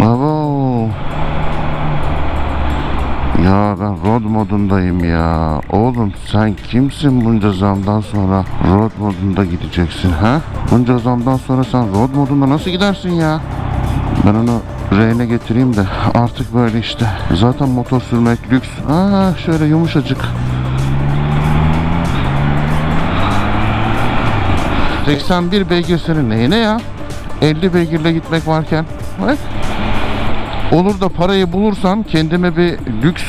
Abo. Ya ben road modundayım ya. Oğlum sen kimsin bunca zamdan sonra road modunda gideceksin ha? Bunca zamdan sonra sen road modunda nasıl gidersin ya? Ben onu reyne getireyim de artık böyle işte. Zaten motor sürmek lüks. Aa şöyle yumuşacık. 81 beygir senin neyine ya? 50 beygirle gitmek varken. Bak. Olur da parayı bulursam kendime bir lüks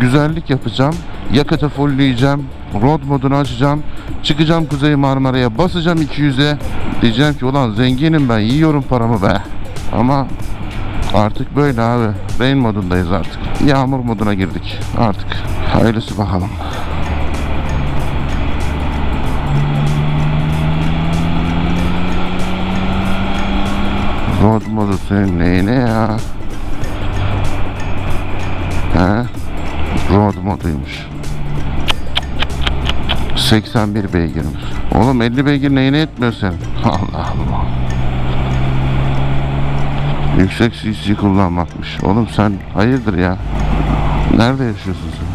güzellik yapacağım. Yakıtı fullleyeceğim. Road modunu açacağım. Çıkacağım Kuzey Marmara'ya basacağım 200'e. Diyeceğim ki ulan zenginim ben yiyorum paramı be. Ama artık böyle abi. Rain modundayız artık. Yağmur moduna girdik artık. Hayırlısı bakalım. Road modu senin neyine ya? Moduymuş. 81 beygirmiş. Oğlum 50 beygir neyine etmiyor sen? Allah Allah. Yüksek CC kullanmakmış. Oğlum sen hayırdır ya? Nerede yaşıyorsun sen?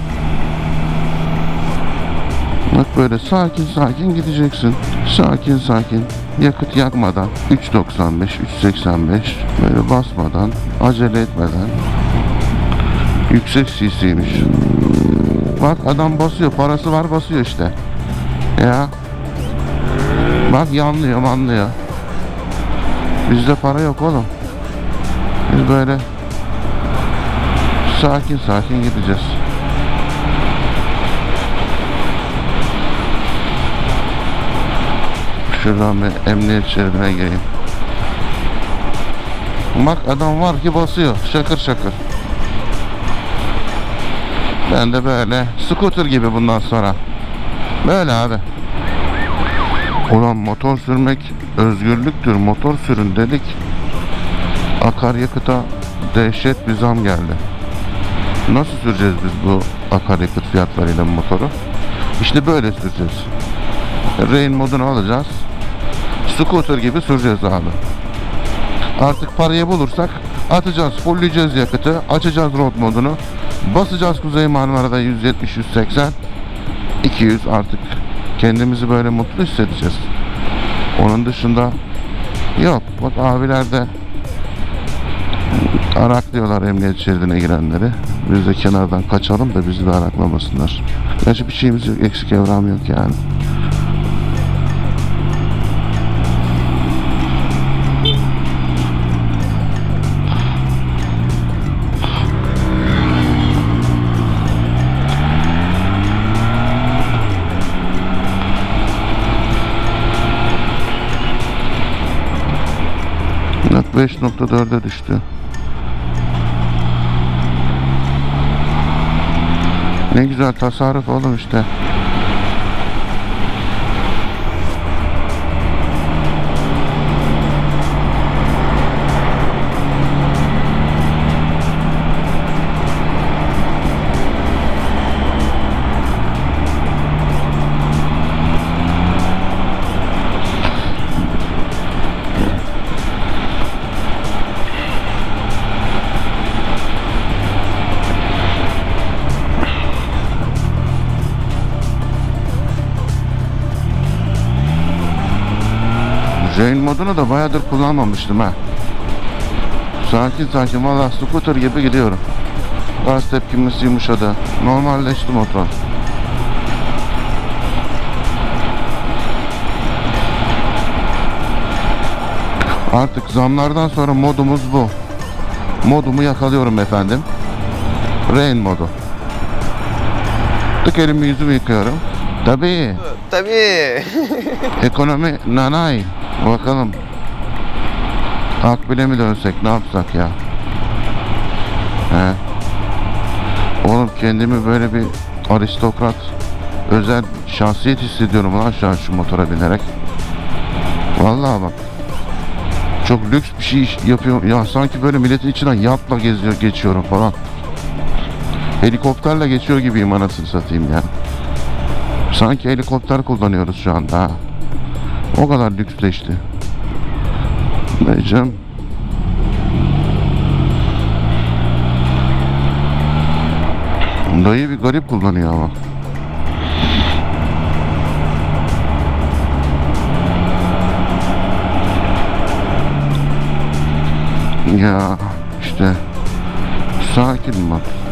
Bak böyle sakin sakin gideceksin. Sakin sakin. Yakıt yakmadan 3.95, 3.85 böyle basmadan, acele etmeden yüksek CC'ymiş. Bak adam basıyor, parası var basıyor işte. Ya. Bak yanlıyor, manlıyor. Bizde para yok oğlum. Biz böyle sakin sakin gideceğiz. Şuradan bir emniyet şeridine gireyim. Bak adam var ki basıyor. Şakır şakır. Ben de böyle scooter gibi bundan sonra. Böyle abi. Ulan motor sürmek özgürlüktür. Motor sürün dedik. Akaryakıta dehşet bir zam geldi. Nasıl süreceğiz biz bu akaryakıt fiyatlarıyla motoru? İşte böyle süreceğiz. Rain modunu alacağız. Scooter gibi süreceğiz abi. Artık parayı bulursak atacağız, fullleyeceğiz yakıtı, açacağız road modunu, basacağız Kuzey Marmara'da 170, 180, 200 artık kendimizi böyle mutlu hissedeceğiz. Onun dışında yok. Bak abiler de araklıyorlar emniyet şeridine girenleri. Biz de kenardan kaçalım da bizi de araklamasınlar. Gerçi bir şeyimiz yok, eksik evram yok yani. Bak 5.4'e düştü. Ne güzel tasarruf oğlum işte. Modunu da bayağıdır kullanmamıştım ha. Sakin sakin valla scooter gibi gidiyorum. Gaz tepkimesi yumuşadı. Normalleşti motor. Artık zamlardan sonra modumuz bu. Modumu yakalıyorum efendim. Rain modu. Tık elimi yüzümü yıkıyorum. Tabii. Tabii. Ekonomi nanay. Bakalım. Akbil'e mi dönsek ne yapsak ya? He. Oğlum kendimi böyle bir aristokrat özel şahsiyet hissediyorum lan şu an şu motora binerek. Vallahi bak. Çok lüks bir şey yapıyorum. Ya sanki böyle milletin içinden yatla geziyor, geçiyorum falan. Helikopterle geçiyor gibiyim anasını satayım ya. Sanki helikopter kullanıyoruz şu anda. O kadar lüksleşti. Dayıcım. Dayı bir garip kullanıyor ama. Ya işte sakin bak.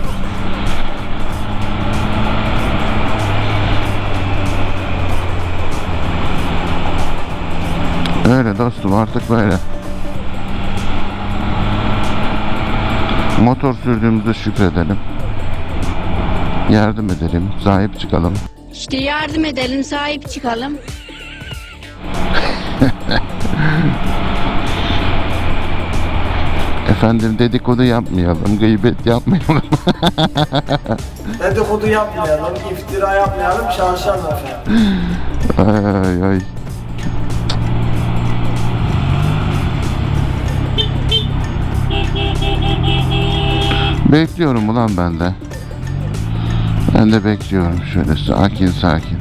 Dostum artık böyle. Motor sürdüğümüzde şükredelim. Yardım edelim, sahip çıkalım. İşte yardım edelim, sahip çıkalım. Efendim dedikodu yapmayalım, gıybet yapmayalım. Dedikodu yapmayalım, iftira yapmayalım, çalışalım efendim. ay ay. Bekliyorum ulan ben de. Ben de bekliyorum şöyle sakin sakin.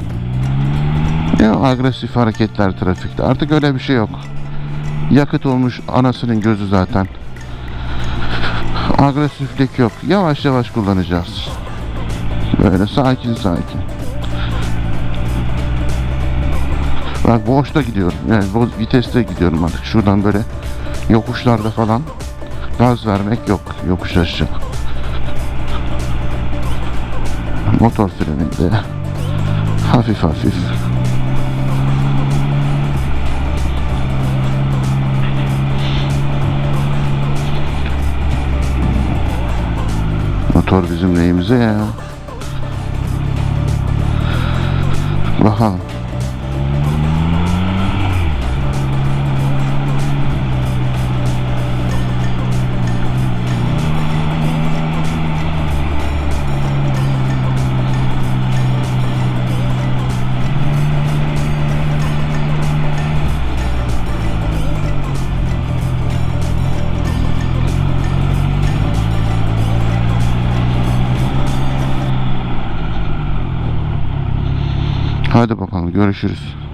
Ya agresif hareketler trafikte. Artık öyle bir şey yok. Yakıt olmuş anasının gözü zaten. Agresiflik yok. Yavaş yavaş kullanacağız. Böyle sakin sakin. Bak boşta gidiyorum. Yani bu viteste gidiyorum artık. Şuradan böyle yokuşlarda falan gaz vermek yok. Yokuş aşağı. Motor freninde hafif hafif. Motor bizim neyimize ya? Bakalım. Hadi bakalım görüşürüz.